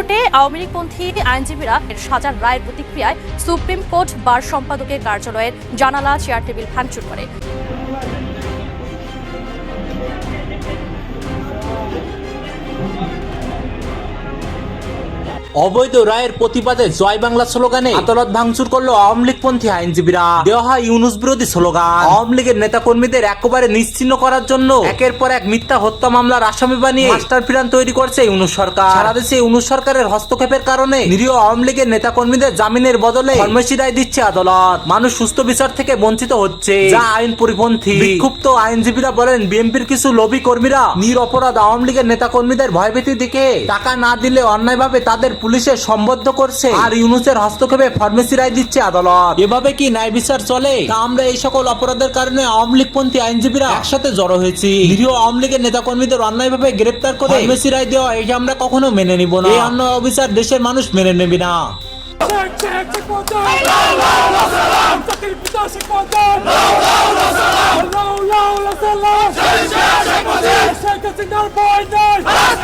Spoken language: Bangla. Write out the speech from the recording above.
কোর্টে আওয়ামী লীগপন্থী আইনজীবীরা সাজার রায়ের প্রতিক্রিয়ায় সুপ্রিম কোর্ট বার সম্পাদকের কার্যালয়ের জানালা, চেয়ার, টেবিল ভাঙচুর করে। অবৈধ রায়ের প্রতিবাদে জয় বাংলা স্লোগানে আদালত ভাঙচুর করল আওয়ামী লীগপন্থী আইনজীবীরা। দেওয়া হয় ইউনুস বিরোধী স্লোগান। আওয়ামী লীগের নেতা কর্মীদের একেবারে নিশ্চিন্ন করার জন্য একের পর এক মিথ্যা হত্যা মামলার আসামি বানিয়ে মাস্টার প্ল্যান তৈরি করছে ইউনুস সরকার। সারা দেশে ইউনুস সরকারের হস্তক্ষেপের কারণে নিরীহ আওয়ামী লীগের নেতা কর্মীদের জামিনের বদলে ফরমেসি রায় দিচ্ছে আদালত। মানুষ সুস্থ বিচার থেকে বঞ্চিত হচ্ছে। যা আইন পরিপন্থী। বিক্ষুব্ধ আইনজীবীরা বলেন, বিএনপির কিছু লবি কর্মীরা নিরপরাধ আওয়ামী লীগের নেতা কর্মীদের ভয়ভীতি দেখে টাকা না দিলে অন্যায়ভাবে তাদের পুলিশে সম্বদ্ধ করছে। আর ইউনুসের হস্তক্ষেপে ফার্মেসি রায় দিচ্ছে আদালত। এভাবে কি ন্যায় বিচার চলে? তা আমরা এই সকল অপরাধের কারণে আওয়ামী লীগপন্থী আইনজীবীরা একসাথে জড়ো হয়েছি। নিরীহ আওয়ামী লীগের নেতা কর্মীদের অন্যায়ভাবে গ্রেপ্তার করে ফার্মেসি রায় দেওয়া এটা আমরা কখনো মেনে নিব না। এই অন্যায় অবিচার দেশের মানুষ মেনে নেবে না। Check, check, check,